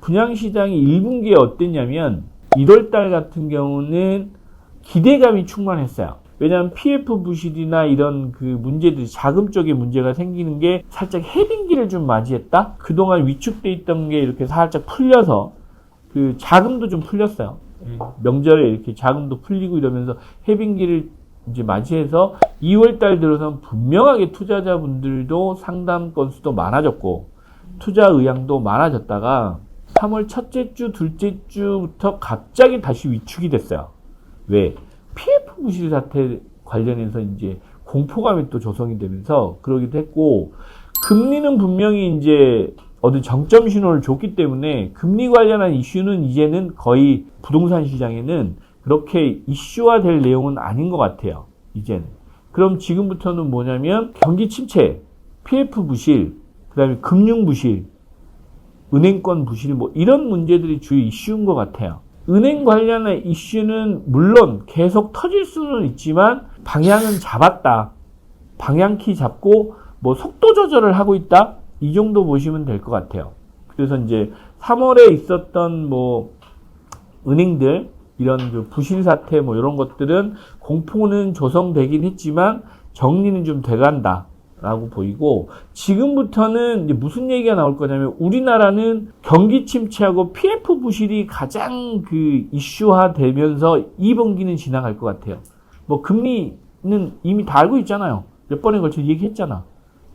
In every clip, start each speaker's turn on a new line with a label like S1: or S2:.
S1: 분양시장이 1분기에 어땠냐면 1월달 같은 경우는 기대감이 충만했어요. 왜냐하면 PF 부실이나 이런 그 문제들이 자금 쪽에 문제가 생기는 게 살짝 해빙기를 좀 맞이했다. 그동안 위축돼 있던 게 이렇게 살짝 풀려서 그 자금도 좀 풀렸어요. 예, 명절에 이렇게 자금도 풀리고 이러면서 해빙기를 이제 맞이해서 2월 달 들어서 분명하게 투자자분들도 상담 건수도 많아졌고 투자 의향도 많아졌다가 3월 첫째 주, 둘째 주부터 갑자기 다시 위축이 됐어요. 왜? PF 부실 사태 관련해서 이제 공포감이 또 조성이 되면서 그러기도 했고 금리는 분명히 이제 어떤 정점 신호를 줬기 때문에 금리 관련한 이슈는 이제는 거의 부동산 시장에는 그렇게 이슈화 될 내용은 아닌 것 같아요. 이제는. 그럼 지금부터는 뭐냐면 경기 침체, PF 부실, 그 다음에 금융 부실, 은행권 부실 뭐 이런 문제들이 주요 이슈인 것 같아요. 은행 관련한 이슈는 물론 계속 터질 수는 있지만 방향은 잡았다. 방향키 잡고 뭐 속도 조절을 하고 있다. 이 정도 보시면 될 것 같아요. 그래서 이제 3월에 있었던 뭐 은행들 이런 그 부실 사태 뭐 이런 것들은 공포는 조성되긴 했지만 정리는 좀 돼간다. 라고 보이고 지금부터는 이제 무슨 얘기가 나올 거냐면 우리나라는 경기 침체하고 PF 부실이 가장 그 이슈화 되면서 2분기는 지나갈 것 같아요. 뭐 금리는 이미 다 알고 있잖아요. 몇 번에 걸쳐 얘기했잖아.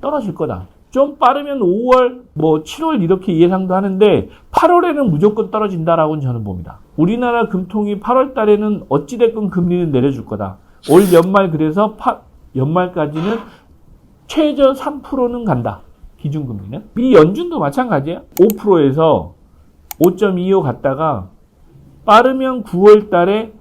S1: 떨어질 거다. 좀 빠르면 5월, 뭐 7월 이렇게 예상도 하는데 8월에는 무조건 떨어진다라고 저는 봅니다. 우리나라 금통이 8월 달에는 어찌됐건 금리는 내려줄 거다. 올 연말 그래서 파, 연말까지는 최저 3%는 간다. 기준금리는. 미 연준도 마찬가지예요. 5%에서 5.25 갔다가 빠르면 9월 달에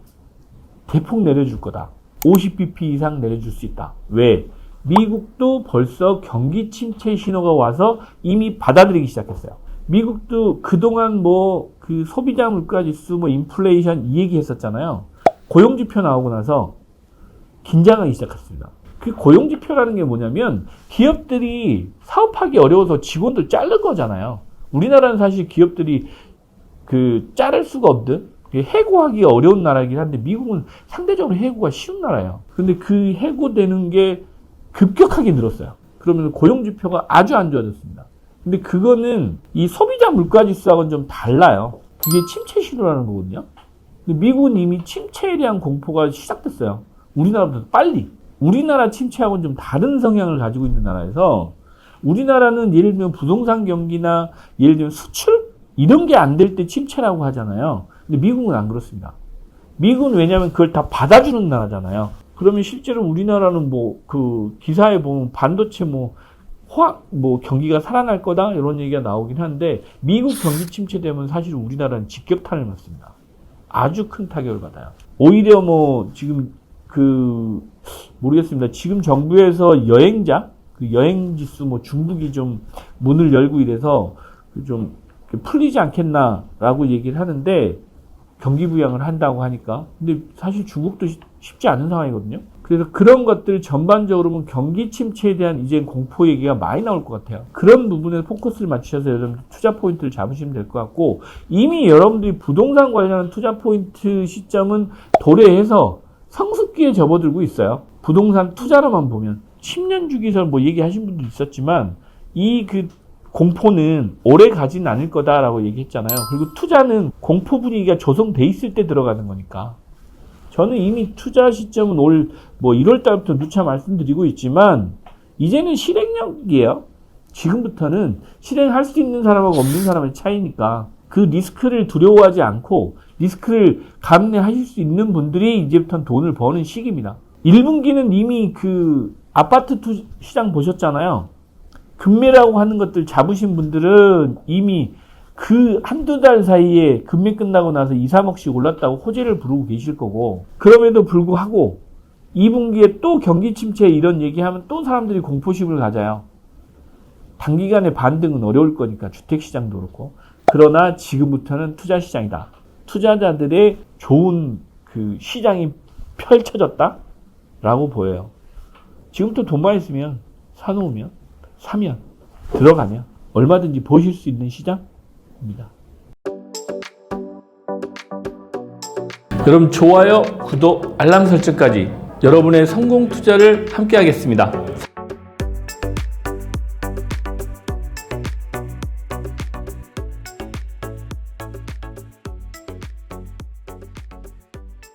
S1: 대폭 내려줄 거다. 50bp 이상 내려줄 수 있다. 왜? 미국도 벌써 경기 침체 신호가 와서 이미 받아들이기 시작했어요. 미국도 그동안 뭐 그 소비자 물가 지수 뭐 인플레이션 이 얘기 했었잖아요. 고용 지표 나오고 나서 긴장하기 시작했습니다. 그 고용 지표라는 게 뭐냐면 기업들이 사업하기 어려워서 직원들 자를 거잖아요. 우리나라는 사실 기업들이 그 자를 수가 없든 해고하기 어려운 나라이긴 한데 미국은 상대적으로 해고가 쉬운 나라예요. 근데 그 해고되는 게 급격하게 늘었어요. 그러면 고용 지표가 아주 안 좋아졌습니다. 근데 그거는 이 소비자 물가 지수하고는 좀 달라요. 그게 침체 신호라는 거거든요. 미국은 이미 침체에 대한 공포가 시작됐어요. 우리나라보다 빨리. 우리나라 침체하고는 좀 다른 성향을 가지고 있는 나라에서 우리나라는 예를 들면 부동산 경기나 예를 들면 수출 이런 게 안 될 때 침체라고 하잖아요. 근데 미국은 안 그렇습니다. 미국은 왜냐하면 그걸 다 받아주는 나라잖아요. 그러면 실제로 우리나라는 뭐 그 기사에 보면 반도체 뭐 화학 뭐 경기가 살아날 거다 이런 얘기가 나오긴 한데 미국 경기 침체되면 사실 우리나라는 직격탄을 맞습니다. 아주 큰 타격을 받아요. 오히려 뭐 지금 그 모르겠습니다. 지금 정부에서 여행자 그 여행 지수 뭐 중국이 좀 문을 열고 이래서 그좀 풀리지 않겠나라고 얘기를 하는데 경기 부양을 한다고 하니까 근데 사실 중국도 쉽지 않은 상황이거든요. 그래서 그런 것들 전반적으로 보면 경기 침체에 대한 이제 공포 얘기가 많이 나올 것 같아요. 그런 부분에 포커스를 맞추셔서 여러분 투자 포인트를 잡으시면 될 것 같고 이미 여러분들이 부동산 관련한 투자 포인트 시점은 도래해서 성숙기에 접어들고 있어요. 부동산 투자로만 보면 10년 주기설 뭐 얘기하신 분도 있었지만 이 그 공포는 오래 가진 않을 거다라고 얘기했잖아요. 그리고 투자는 공포 분위기가 조성돼 있을 때 들어가는 거니까. 저는 이미 투자 시점은 올 뭐 1월 달부터 누차 말씀드리고 있지만 이제는 실행력이에요. 지금부터는 실행할 수 있는 사람하고 없는 사람의 차이니까 그 리스크를 두려워하지 않고 리스크를 감내하실 수 있는 분들이 이제부터는 돈을 버는 시기입니다. 1분기는 이미 그 아파트 투 시장 보셨잖아요. 금매라고 하는 것들 잡으신 분들은 이미 그 한두 달 사이에 금매 끝나고 나서 2, 3억씩 올랐다고 호재를 부르고 계실 거고 그럼에도 불구하고 2분기에 또 경기 침체 이런 얘기하면 또 사람들이 공포심을 가져요. 단기간에 반등은 어려울 거니까 주택시장도 그렇고 그러나 지금부터는 투자 시장이다. 투자자들의 좋은 그 시장이 펼쳐졌다? 라고 보여요. 지금부터 돈만 있으면, 사놓으면, 사면, 들어가면, 얼마든지 보실 수 있는 시장입니다. 여러분, 좋아요, 구독, 알람 설정까지 여러분의 성공 투자를 함께 하겠습니다.